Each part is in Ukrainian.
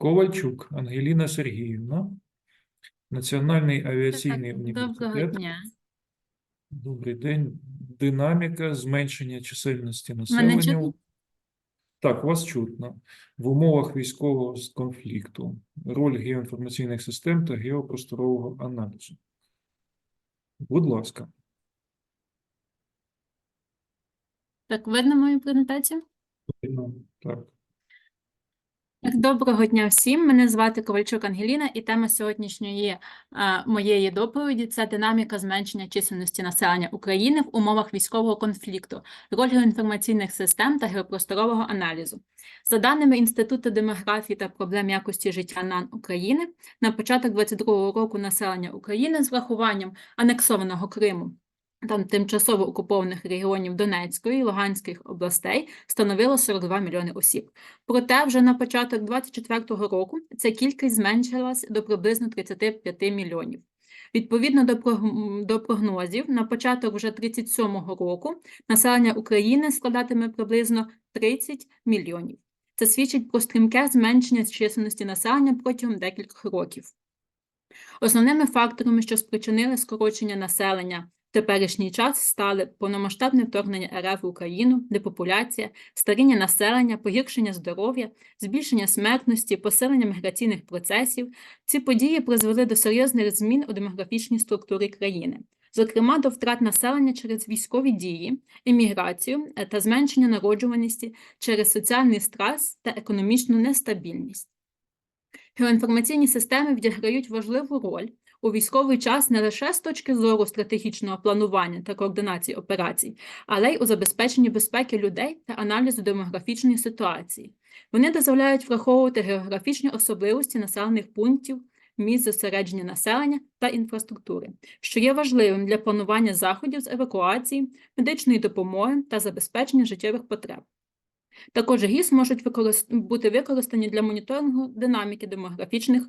Ковальчук Ангеліна Сергіївна, Національний авіаційний Доброго університет. дня. Добрий день. Динаміка зменшення чисельності населення. Так, вас чутно. В умовах військового конфлікту. Роль геоінформаційних систем та геопросторового аналізу. Будь ласка. Так, видно мою презентацію? Так. Доброго дня всім. Мене звати Ковальчук Ангеліна, і тема сьогоднішньої а, моєї доповіді це динаміка зменшення чисельності населення України в умовах військового конфлікту, роль геоінформаційних систем та геопросторового аналізу. За даними Інституту демографії та проблем якості життя НАН України, на початок 2022 року населення України з врахуванням анексованого Криму та тимчасово окупованих регіонів Донецької і Луганської областей становило 42 мільйони осіб. Проте вже на початок 2024 року ця кількість зменшилась до приблизно 35 мільйонів. Відповідно до, прогнозів, на початок вже 37-го року населення України складатиме приблизно 30 мільйонів. Це свідчить про стрімке зменшення чисельності населення протягом декількох років. Основними факторами, що спричинили скорочення населення теперішній час, стали повномасштабне вторгнення РФ в Україну, депопуляція, старіння населення, погіршення здоров'я, збільшення смертності, посилення міграційних процесів. Ці події призвели до серйозних змін у демографічній структурі країни, зокрема до втрат населення через військові дії, еміграцію та зменшення народжуваності через соціальний стрес та економічну нестабільність. Геоінформаційні системи відіграють важливу роль у військовий час не лише з точки зору стратегічного планування та координації операцій, але й у забезпеченні безпеки людей та аналізу демографічної ситуації. Вони дозволяють враховувати географічні особливості населених пунктів, місць зосередження населення та інфраструктури, що є важливим для планування заходів з евакуації, медичної допомоги та забезпечення життєвих потреб. Також ГІС можуть використ- бути використані для моніторингу динаміки демографічних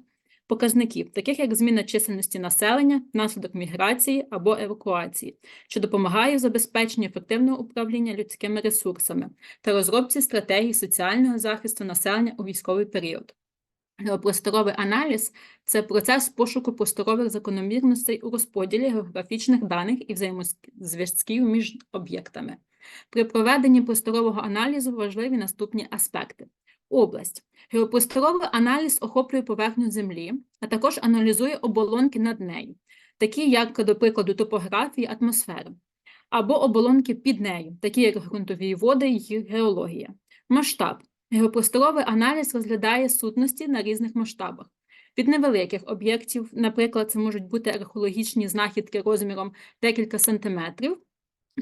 показників, таких як зміна чисельності населення внаслідок міграції або евакуації, що допомагає в забезпеченні ефективного управління людськими ресурсами та розробці стратегій соціального захисту населення у військовий період. Геопросторовий аналіз це процес пошуку просторових закономірностей у розподілі географічних даних і взаємозв'язків між об'єктами. При проведенні просторового аналізу важливі наступні аспекти. Область. Геопросторовий аналіз охоплює поверхню Землі, а також аналізує оболонки над нею, такі як, до прикладу, топографії атмосфери, або оболонки під нею, такі як ґрунтові води і геологія. Масштаб. Геопросторовий аналіз розглядає сутності на різних масштабах. Від невеликих об'єктів, наприклад, це можуть бути археологічні знахідки розміром декілька сантиметрів,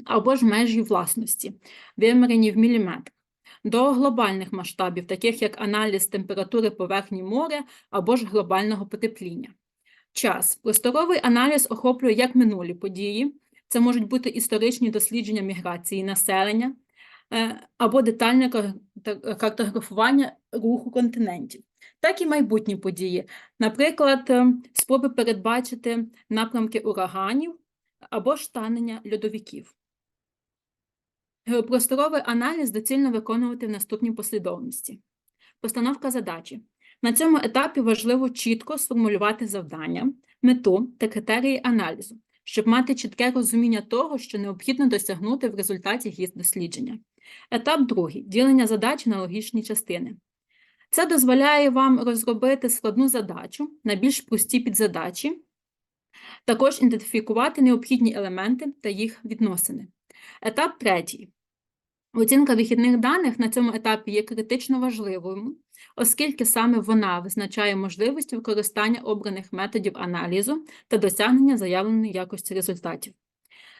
або ж межі власності, вимірені в міліметрах, до глобальних масштабів, таких як аналіз температури поверхні моря або ж глобального потепління. Час. Просторовий аналіз охоплює як минулі події, це можуть бути історичні дослідження міграції населення е, або детальне картографування руху континентів, так і майбутні події, наприклад, е, спроби передбачити напрямки ураганів або ж танення льодовиків. Геопросторовий аналіз доцільно виконувати в наступній послідовності. Постановка задачі. На цьому етапі важливо чітко сформулювати завдання, мету та критерії аналізу, щоб мати чітке розуміння того, що необхідно досягнути в результаті гіс дослідження. Етап другий ділення задачі на логічні частини. Це дозволяє вам розробити складну задачу на більш прості підзадачі, також ідентифікувати необхідні елементи та їх відносини. Етап третій. Оцінка вихідних даних на цьому етапі є критично важливою, оскільки саме вона визначає можливість використання обраних методів аналізу та досягнення заявленої якості результатів.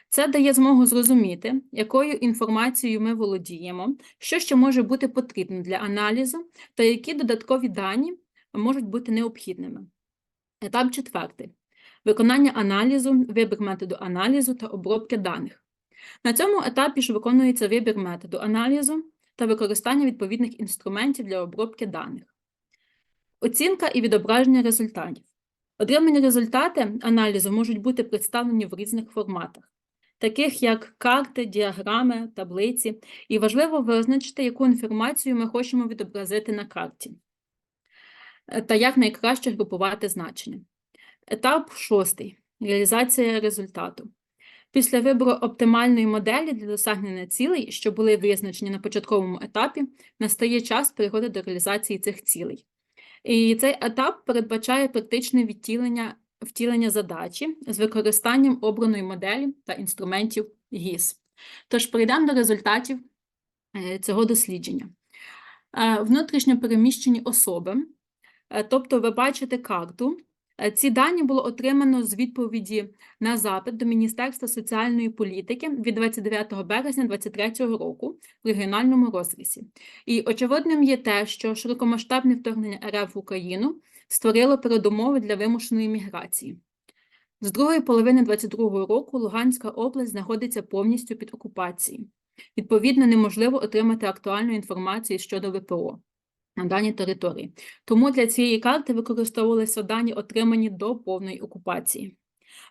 Це дає змогу зрозуміти, якою інформацією ми володіємо, що ще може бути потрібно для аналізу та які додаткові дані можуть бути необхідними. Етап четвертий. Виконання аналізу, вибір методу аналізу та обробки даних. На цьому етапі ж виконується вибір методу аналізу та використання відповідних інструментів для обробки даних. Оцінка і відображення результатів. Отримані результати аналізу можуть бути представлені в різних форматах, таких як карти, діаграми, таблиці, і важливо визначити, яку інформацію ми хочемо відобразити на карті. е, та як найкраще групувати значення. Етап шостий. Реалізація результату. Після вибору оптимальної моделі для досягнення цілей, що були визначені на початковому етапі, настає час переходу до реалізації цих цілей. І цей етап передбачає практичне відтілення, втілення задачі з використанням обраної моделі та інструментів ГІС. Тож перейдемо до результатів е, цього дослідження. Е, Внутрішньо переміщені особи, е, тобто ви бачите карту. Е, Ці дані було отримано з відповіді на запит до Міністерства соціальної політики від 29 березня 2023 року в регіональному розрізі. І очевидним є те, що широкомасштабне вторгнення РФ в Україну створило передумови для вимушеної міграції. З другої половини 2022 року Луганська область знаходиться повністю під окупацією. Відповідно, неможливо отримати актуальну інформацію щодо ВПО на даній території. Тому для цієї карти використовувалися дані, отримані до повної окупації.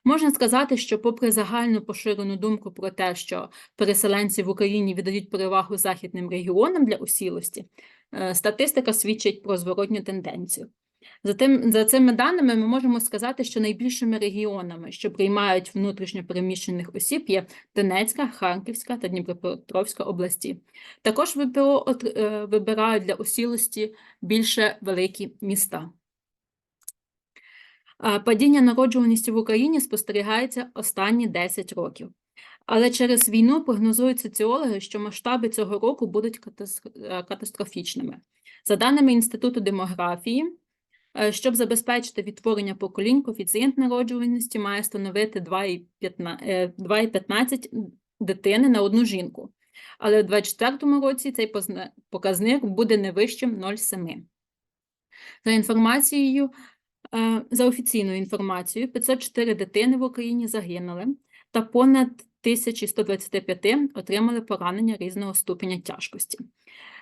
Можна сказати, що, попри загальну поширену думку про те, що переселенці в Україні віддають перевагу західним регіонам для усілості, е, статистика свідчить про зворотню тенденцію. За, тим, за цими даними ми можемо сказати, що найбільшими регіонами, що приймають внутрішньо переміщених осіб, є Донецька, Харківська та Дніпропетровська області. Також ВПО е, вибирають для осілості більше великі міста. Падіння народжуваності в Україні спостерігається останні 10 років. Але через війну прогнозують соціологи, що масштаби цього року будуть е, катастрофічними. За даними Інституту демографії, щоб забезпечити відтворення поколінь, коефіцієнт народжуваності має становити 2,15 е, 2,15 дитини на одну жінку. Але в 2024 році цей показник буде не вищим 0,7. За інформацією, е, за офіційною інформацією, 504 дитини в Україні загинули, та понад 1125 отримали поранення різного ступеня тяжкості.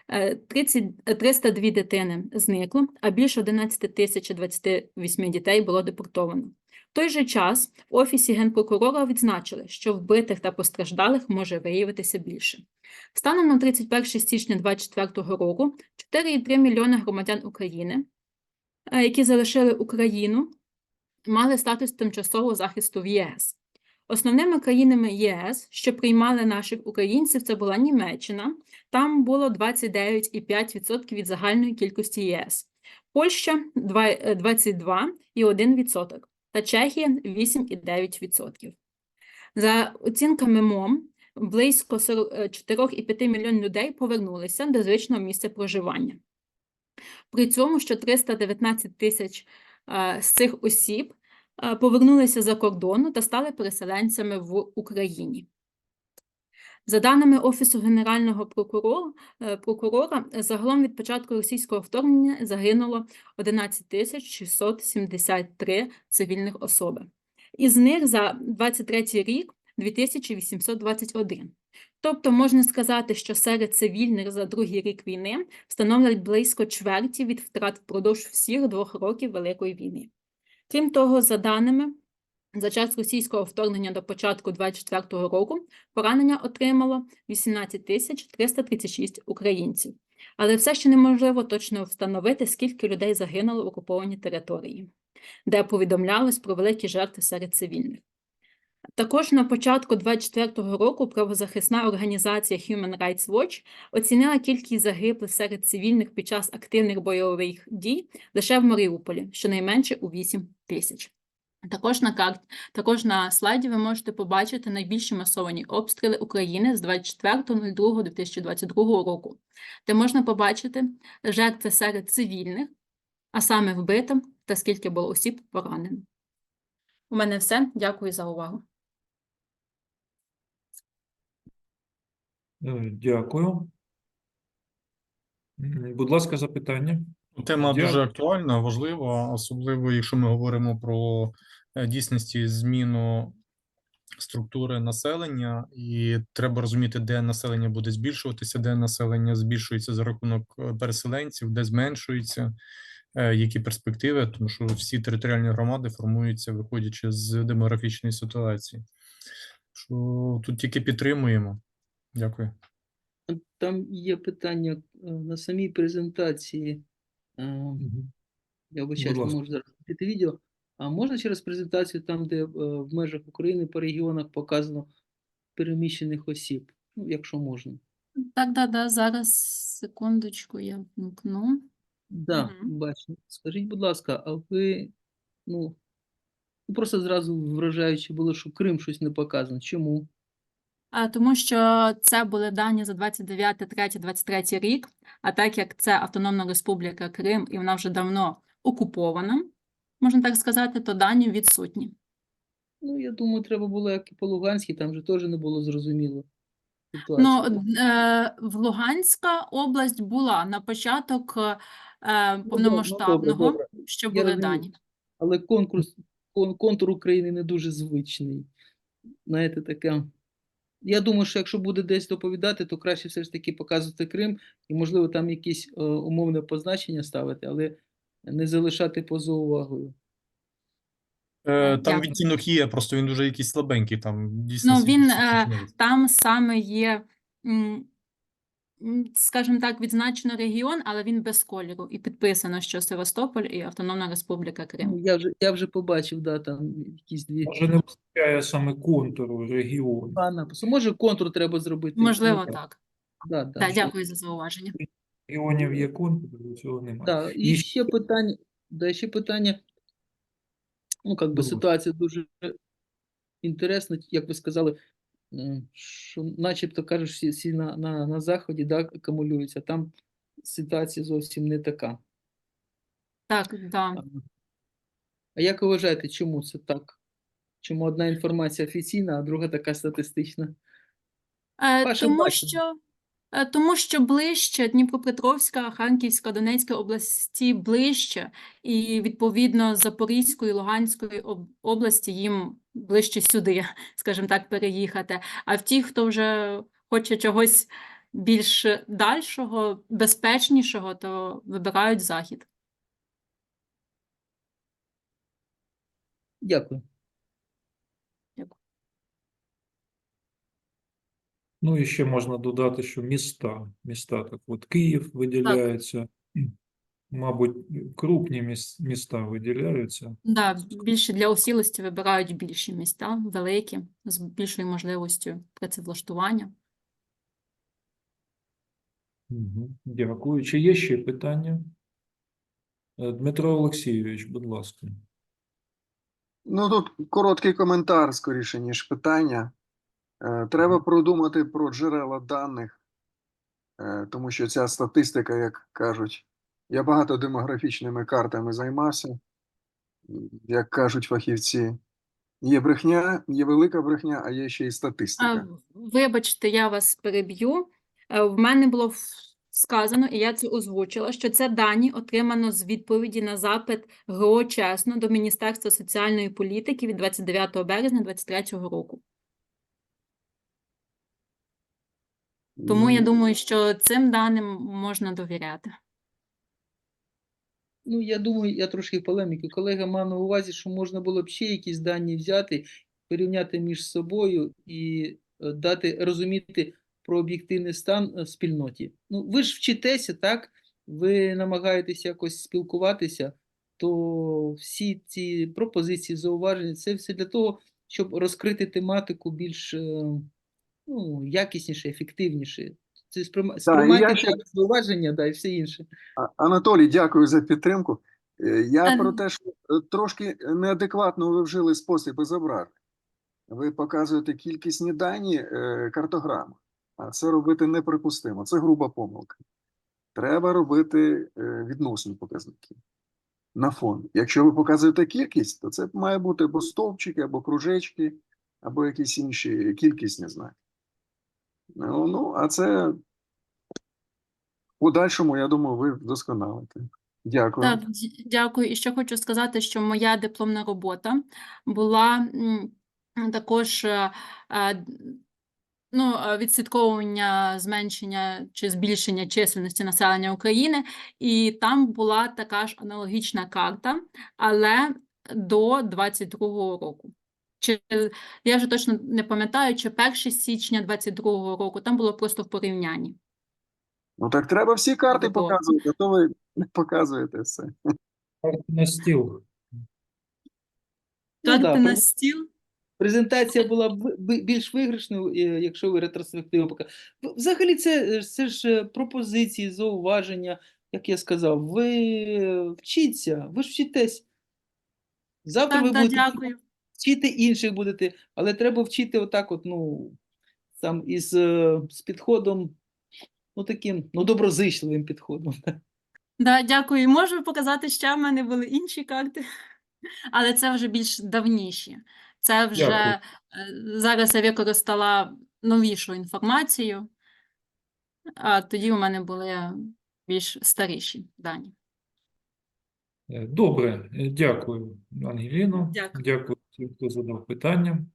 Е, 30, е, 302 дитини зникло, а більше 11 тисяч 28 дітей було депортовано. В той же час в Офісі Генпрокурора відзначили, що вбитих та постраждалих може виявитися більше. Станом на 31 січня 2024 року 4,3 мільйони громадян України, е, які залишили Україну, мали статус тимчасового захисту в ЄС. Основними країнами ЄС, що приймали наших українців, це була Німеччина. Там було 29,5% від загальної кількості ЄС. Польща два- е, 22,1% та Чехія 8,9%. За оцінками МОМ, близько 4,5 мільйонів людей повернулися до звичного місця проживання. При цьому, що 319 тисяч е, з цих осіб е, повернулися за кордону та стали переселенцями в Україні. За даними Офісу Генерального прокурора, е, прокурора, загалом від початку російського вторгнення загинуло 11 тисяч 673 цивільних особи. Із них за 23 рік 2821. Тобто можна сказати, що серед цивільних за другий рік війни становлять близько чверті від втрат впродовж всіх двох років Великої війни. Крім того, за даними, за час російського вторгнення до початку 2024 року поранення отримало 18 тисяч 336 українців. Але все ще неможливо точно встановити, скільки людей загинуло в окупованій території, де повідомлялось про великі жертви серед цивільних. Також на початку 2024 року правозахисна організація Human Rights Watch оцінила кількість загиблих серед цивільних під час активних бойових дій лише в Маріуполі, щонайменше у 8 тисяч. Також на карті, також на слайді ви можете побачити найбільші масовані обстріли України з 24.02.2022 року, де можна побачити жертви серед цивільних, а саме вбитим та скільки було осіб поранено. У мене все. Дякую за увагу. Е, Дякую. Будь ласка, запитання. Тема Дякую. дуже актуальна, важлива, особливо якщо ми говоримо про е, дійсності зміну структури населення, і треба розуміти, де населення буде збільшуватися, де населення збільшується за рахунок е, переселенців, де зменшується, які перспективи, тому що всі територіальні громади формуються, виходячи з демографічної ситуації. Що тут тільки підтримуємо. Дякую. Там є питання е, на самій презентації. е, Я вибачаюсь, не можу зараз піти відео. А можна через презентацію, там, де е, в межах України по регіонах показано переміщених осіб? Ну, якщо можна. Так, да, да, зараз секундочку, я вмкну. Да, Мгм. бачу. Скажіть, будь ласка, а ви, ну, ну, просто зразу вражаючи було, що Крим щось не показано. Чому? А, тому що це були дані за 29, 3, 23 рік, а так як це Автономна Республіка Крим і вона вже давно окупована, можна так сказати, то дані відсутні. Ну, я думаю, треба було, як і по Луганській, там же теж не було зрозуміло. Ну, е, в Луганська область була на початок е, Ну, ну, повномасштабного, що були розумію. дані. Але конкурс, контур України не дуже звичний. Знаєте, таке. Я думаю, що якщо буде десь доповідати, то краще все ж таки показувати Крим і, можливо, там якісь е, умовне позначення ставити, але не залишати поза увагою. Е, Там відтінок є, просто він дуже якийсь слабенький. Там дійсно Ну, він, е. Там саме є, м, скажімо так, відзначено регіон, але він без кольору. І підписано, що Севастополь і Автономна Республіка Ну, Крим. я вже я вже побачив, да, там якісь дві Може, не вистачає саме контуру регіону. Може, контур треба зробити. Можливо, Ну, так. Да, да, Так, дякую за зауваження. Регіонів є контур, цього немає. Да, і І ще питання, да, ще питання. Ну, как би ситуація дуже інтересна, як ви сказали, що начебто кажуть, всі, всі на, на, на заході да, акумулюються, там ситуація зовсім не така. Так, так. А, як ви вважаєте, чому це так? Чому одна інформація офіційна, а друга така статистична? Е, Тому бачення. що, тому що ближче Дніпропетровська, Харківська, Донецька області ближче, і відповідно Запорізької, Луганської області їм ближче сюди, скажімо так, переїхати. А в ті, хто вже хоче чогось більш дальшого, безпечнішого, то вибирають захід. Дякую. Ну і ще можна додати, що міста, міста, так от Київ виділяється, мабуть, крупні міста виділяються. Да, більше для осілості вибирають більші міста, великі, з більшою можливістю працевлаштування. Дякую. Чи є ще питання? Е, Дмитро Олексійович, будь ласка. Ну, тут короткий коментар скоріше, ніж питання. Е, Треба продумати про джерела даних, е, тому що ця статистика, як кажуть, я багато демографічними картами займався, як кажуть фахівці. Є брехня, є велика брехня, а є ще й А, статистика. Вибачте, я вас переб'ю. Е, В мене було сказано, і я це озвучила, що це дані отримано з відповіді на запит ГО «Чесно» до Міністерства соціальної політики від 29 березня 2023 року. Тому я думаю, що цим даним можна довіряти. Ну, я думаю, я трошки полеміки. Колега мав на увазі, що можна було б ще якісь дані взяти, порівняти між собою і е, дати розуміти про об'єктивний стан е, спільноті. Ну, ви ж вчитеся, так? Ви намагаєтесь якось спілкуватися, то всі ці пропозиції, зауваження, це все для того, щоб розкрити тематику більш е, ну, якісніше, ефективніше. Це сприйма... я сприймайте ще- зауваження, да, і все інше. Анатолій, дякую за підтримку. Е, Я Ем. про те, що е, трошки неадекватно ви вжили спосіб зображення. Ви показуєте кількісні дані е, картограми, а це робити неприпустимо. Це груба помилка. Треба робити е, відносні показники на фон. Якщо ви показуєте кількість, то це має бути або стовпчики, або кружечки, або якісь інші кількісні знаки. Ну, ну а це в подальшому, я думаю, ви вдосконалите. Дякую. Так, дякую. І ще хочу сказати, що моя дипломна робота була також е, е, ну, е, відслідковування зменшення чи збільшення чисельності населення України, і там була така ж аналогічна карта, але до 22-го року. Чи я вже точно не пам'ятаю, чи 1 січня 22-го року там було просто в порівнянні. Ну так треба всі карти Добре. показувати, а то ви не показуєте все. Карти на стіл. Ну, Карти да, на пр- стіл. Презентація була б більш виграшною, е, якщо ви ретроспективу покажете. Взагалі, це, це ж е, пропозиції, зауваження, як я сказав. Ви е, вчіться, ви ж вчитесь. Завтра ви Так, так, будете дякую. Вчити інших будете, але треба вчити отак, от, ну, там, із, е, з підходом, ну таким, ну, доброзичливим підходом. Да, дякую. Можу показати, ще в мене були інші карти, але це вже більш давніші. Це вже Дякую. е, зараз я використала новішу інформацію, а тоді у мене були більш старіші дані. Добре, дякую, Ангеліно. Дякую. Дякую хто задав питання.